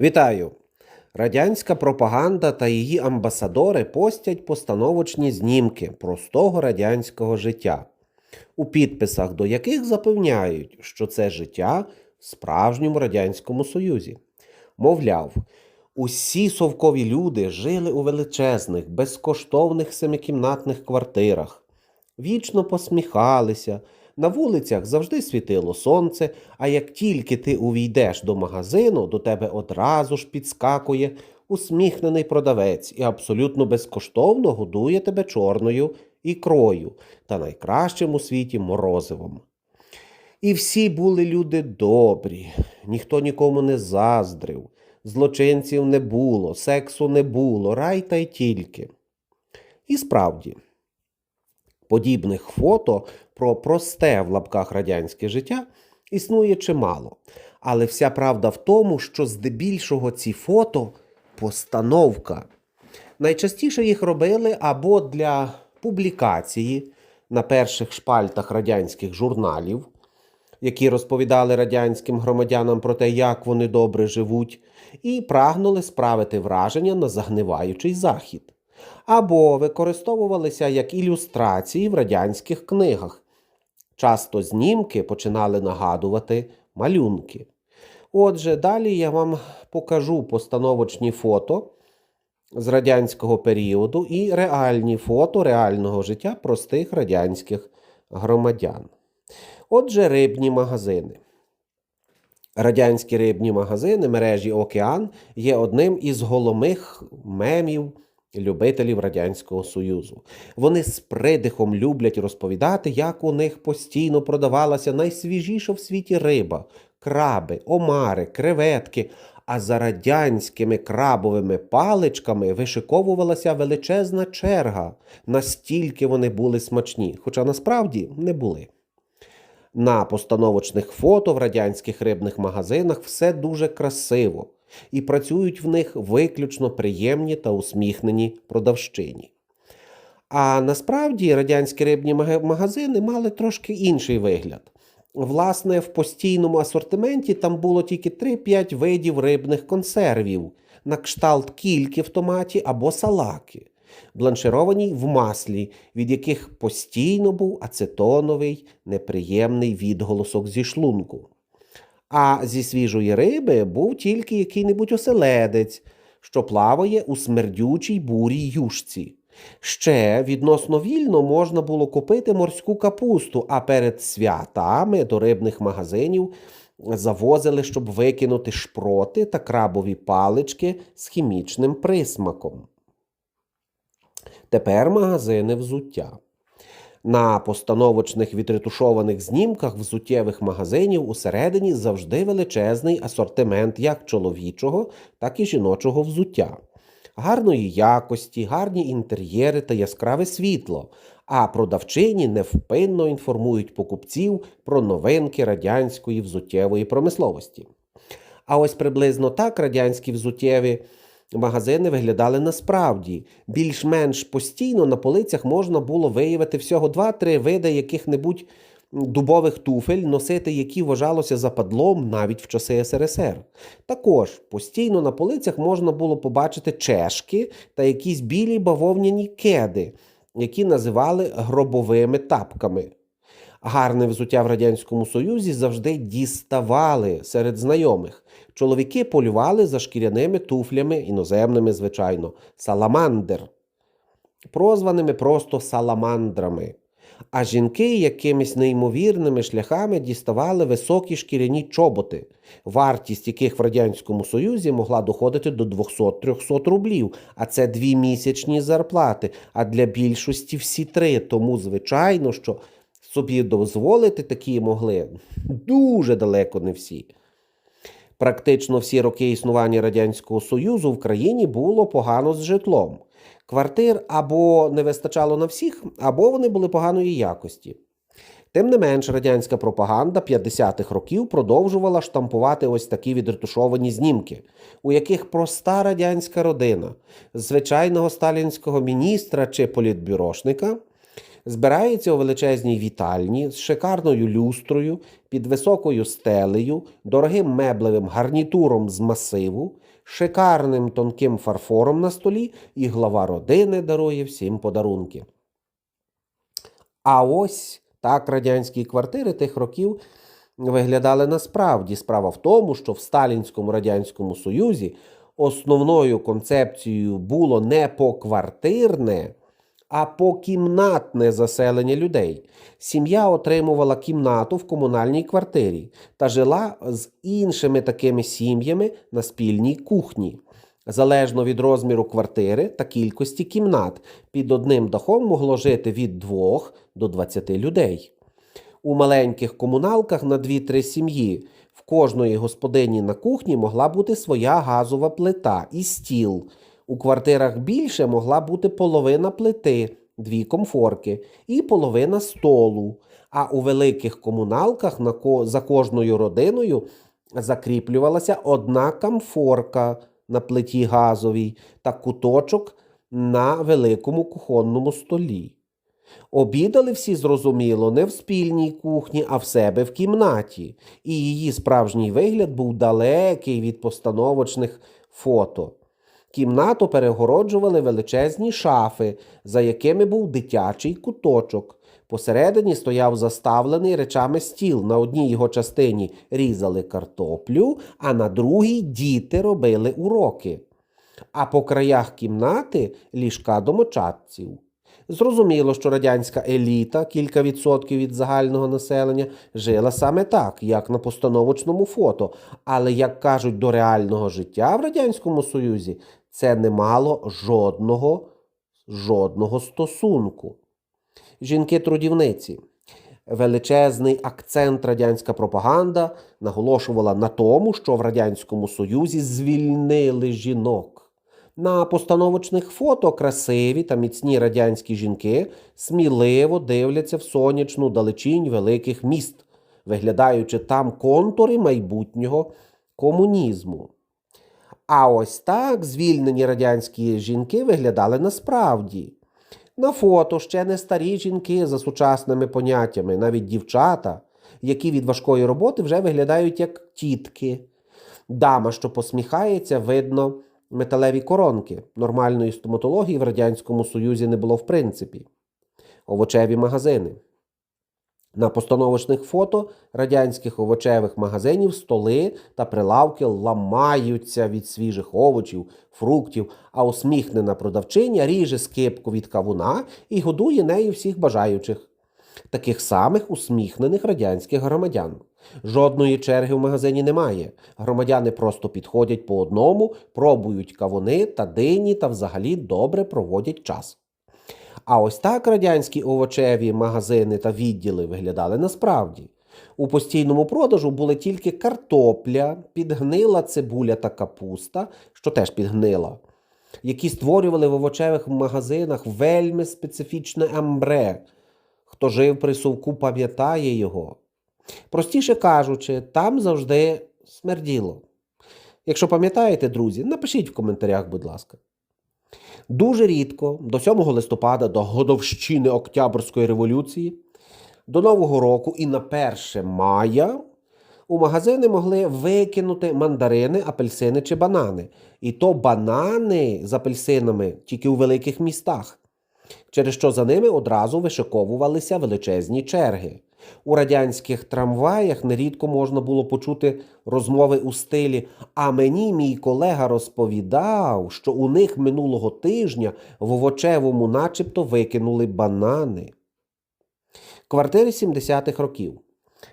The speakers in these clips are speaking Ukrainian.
Вітаю! Радянська пропаганда та її амбасадори постять постановочні знімки простого радянського життя, у підписах до яких запевняють, що це життя в справжньому Радянському Союзі. Мовляв, усі совкові люди жили у величезних, безкоштовних семикімнатних квартирах, вічно посміхалися. На вулицях завжди світило сонце, а як тільки ти увійдеш до магазину, до тебе одразу ж підскакує усміхнений продавець і абсолютно безкоштовно годує тебе чорною ікрою та найкращим у світі морозивом. І всі були люди добрі, ніхто нікому не заздрив, злочинців не було, сексу не було, рай та й тільки. І справді, подібних фото про просте в лапках радянське життя існує чимало. Але вся правда в тому, що здебільшого ці фото постановка. Найчастіше їх робили або для публікації на перших шпальтах радянських журналів, які розповідали радянським громадянам про те, як вони добре живуть, і прагнули справити враження на загниваючий захід, або використовувалися як ілюстрації в радянських книгах. Часто знімки починали нагадувати малюнки. Отже, далі я вам покажу постановочні фото з радянського періоду і реальні фото реального життя простих радянських громадян. Отже, рибні магазини. Радянські рибні магазини мережі Океан є одним із головних мемів любителів Радянського Союзу. Вони з придихом люблять розповідати, як у них постійно продавалася найсвіжіша в світі риба, краби, омари, креветки. А за радянськими крабовими паличками вишиковувалася величезна черга, настільки вони були смачні, хоча насправді не були. На постановочних фото в радянських рибних магазинах все дуже красиво, і працюють в них виключно приємні та усміхнені продавщині. А насправді радянські рибні магазини мали трошки інший вигляд. Власне, в постійному асортименті там було тільки 3-5 видів рибних консервів на кшталт кільки в томаті або салаки, бланшировані в маслі, від яких постійно був ацетоновий неприємний відголосок зі шлунку. А зі свіжої риби був тільки який-небудь оселедець, що плаває у смердючій бурій юшці. Ще відносно вільно можна було купити морську капусту, а перед святами до рибних магазинів завозили, щоб викинути шпроти та крабові палички з хімічним присмаком. Тепер магазини взуття. На постановочних відретушованих знімках взуттєвих магазинів усередині завжди величезний асортимент як чоловічого, так і жіночого взуття. Гарної якості, гарні інтер'єри та яскраве світло, а продавчині невпинно інформують покупців про новинки радянської взуттєвої промисловості. А ось приблизно так радянські взуттєві магазини виглядали насправді. Більш-менш постійно на полицях можна було виявити всього 2-3 види яких-небудь дубових туфель, носити які вважалося западлом навіть в часи СРСР. Також постійно на полицях можна було побачити чешки та якісь білі бавовняні кеди, які називали гробовими тапками. Гарне взуття в Радянському Союзі завжди діставали серед знайомих. Чоловіки полювали за шкіряними туфлями, іноземними, звичайно, саламандр, прозваними просто саламандрами. А жінки якимись неймовірними шляхами діставали високі шкіряні чоботи, вартість яких в Радянському Союзі могла доходити до 200-300 рублів, а це дві місячні зарплати, а для більшості всі три. Тому, звичайно, що собі дозволити такі могли дуже далеко не всі. Практично всі роки існування Радянського Союзу в країні було погано з житлом. Квартир або не вистачало на всіх, або вони були поганої якості. Тим не менш, радянська пропаганда 50-х років продовжувала штампувати ось такі відретушовані знімки, у яких проста радянська родина, звичайного сталінського міністра чи політбюрошника Збирається у величезній вітальні з шикарною люстрою, під високою стелею, дорогим меблевим гарнітуром з масиву, шикарним тонким фарфором на столі, і глава родини дарує всім подарунки. А ось так радянські квартири тих років виглядали насправді. Справа в тому, що в Сталінському Радянському Союзі основною концепцією було не поквартирне, а покімнатне заселення людей. Сім'я отримувала кімнату в комунальній квартирі та жила з іншими такими сім'ями на спільній кухні. Залежно від розміру квартири та кількості кімнат, під одним дахом могло жити від 2 до 20 людей. У маленьких комуналках на 2-3 сім'ї в кожної господині на кухні могла бути своя газова плита і стіл. У квартирах більше могла бути половина плити, дві комфорки і половина столу. А у великих комуналках за кожною родиною закріплювалася одна комфорка на плиті газовій та куточок на великому кухонному столі. Обідали всі зрозуміло не в спільній кухні, а в себе в кімнаті, і її справжній вигляд був далекий від постановочних фото. Кімнату перегороджували величезні шафи, за якими був дитячий куточок. Посередині стояв заставлений речами стіл. На одній його частині різали картоплю, а на другій діти робили уроки. А по краях кімнати ліжка домочадців. Зрозуміло, що радянська еліта, кілька відсотків від загального населення, жила саме так, як на постановочному фото. Але, як кажуть, до реального життя в Радянському Союзі це не мало жодного, жодного стосунку. Жінки-трудівниці. Величезний акцент радянська пропаганда наголошувала на тому, що в Радянському Союзі звільнили жінок. На постановочних фото красиві та міцні радянські жінки сміливо дивляться в сонячну далечінь великих міст, виглядаючи там контури майбутнього комунізму. А ось так звільнені радянські жінки виглядали насправді. На фото ще не старі жінки за сучасними поняттями, навіть дівчата, які від важкої роботи вже виглядають як тітки. Дама, що посміхається, видно металеві коронки. Нормальної стоматології в Радянському Союзі не було в принципі. Овочеві магазини. На постановочних фото радянських овочевих магазинів столи та прилавки ламаються від свіжих овочів, фруктів, а усміхнена продавчиня ріже скипку від кавуна і годує нею всіх бажаючих. Таких самих усміхнених радянських громадян. Жодної черги в магазині немає. Громадяни просто підходять по одному, пробують кавуни та дині та взагалі добре проводять час. А ось так радянські овочеві магазини та відділи виглядали насправді. У постійному продажу були тільки картопля, підгнила цибуля та капуста, що теж підгнила, які створювали в овочевих магазинах вельми специфічне амбре. Хто жив при совку, пам'ятає його. Простіше кажучи, там завжди смерділо. Якщо пам'ятаєте, друзі, напишіть в коментарях, будь ласка. Дуже рідко, до 7 листопада, до годовщини Октябрьської революції, до Нового року і на 1 мая у магазини могли викинути мандарини, апельсини чи банани. І то банани з апельсинами тільки у великих містах, через що за ними одразу вишиковувалися величезні черги. У радянських трамваях нерідко можна було почути розмови у стилі А мені мій колега розповідав, що у них минулого тижня в овочевому начебто викинули банани. Квартири 70-х років.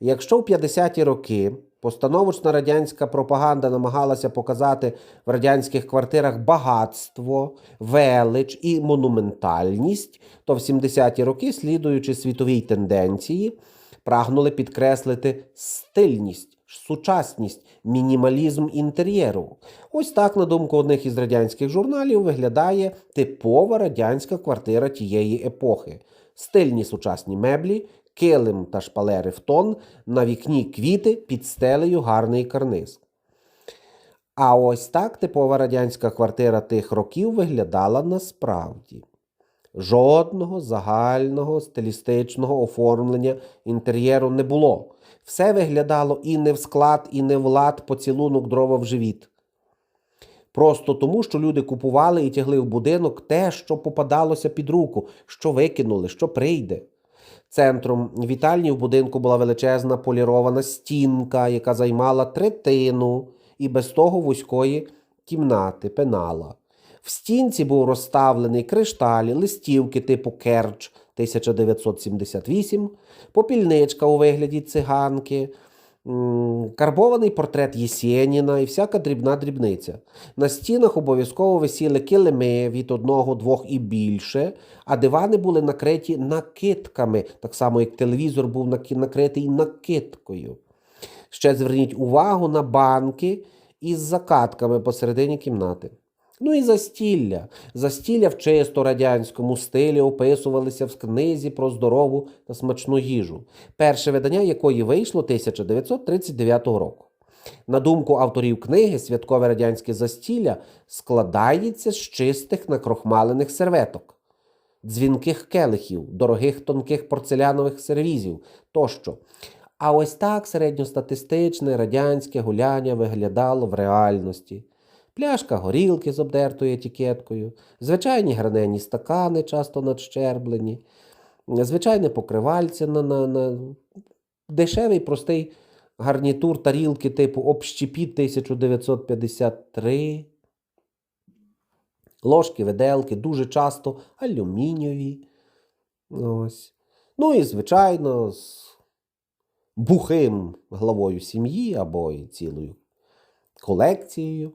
Якщо в 50-ті роки постановочна радянська пропаганда намагалася показати в радянських квартирах багатство, велич і монументальність, то в 70-ті роки, слідуючи світовій тенденції, прагнули підкреслити стильність, сучасність, мінімалізм інтер'єру. Ось так, на думку одних із радянських журналів, виглядає типова радянська квартира тієї епохи. Стильні сучасні меблі, килим та шпалери в тон, на вікні квіти, під стелею гарний карниз. А ось так типова радянська квартира тих років виглядала насправді. Жодного загального стилістичного оформлення інтер'єру не було. Все виглядало і не в склад, і не в лад поцілунок дрова в живіт. Просто тому, що люди купували і тягли в будинок те, що попадалося під руку, що викинули, що прийде. Центром вітальні в будинку була величезна полірована стінка, яка займала третину і без того вузької кімнати пенала. В стінці був розставлений кришталь, листівки типу Керч 1978, попільничка у вигляді циганки, карбований портрет Єсєніна і всяка дрібна дрібниця. На стінах обов'язково висіли килими від одного, двох і більше, а дивани були накриті накидками, так само як телевізор був накритий накидкою. Ще зверніть увагу на банки із закатками посередині кімнати. Ну і застілля. Застілля в чисто радянському стилі описувалися в книзі про здорову та смачну їжу, перше видання якої вийшло 1939 року. На думку авторів книги, святкове радянське застілля складається з чистих накрохмалених серветок, дзвінких келихів, дорогих тонких порцелянових сервізів тощо. А ось так середньостатистичне радянське гуляння виглядало в реальності. Пляшка горілки з обдертою етикеткою, звичайні гранені стакани, часто надщерблені, звичайне покривальце на, на, на дешевий простий гарнітур тарілки типу общепіт 1953. Ложки, виделки, дуже часто алюмінієві. Ось. Ну і, звичайно, з бухим главою сім'ї або і цілою колекцією,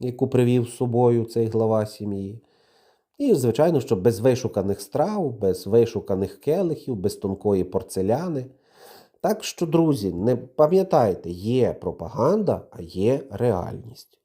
яку привів з собою цей глава сім'ї. І, звичайно, що без вишуканих страв, без вишуканих келихів, без тонкої порцеляни. Так що, друзі, не пам'ятайте, є пропаганда, а є реальність.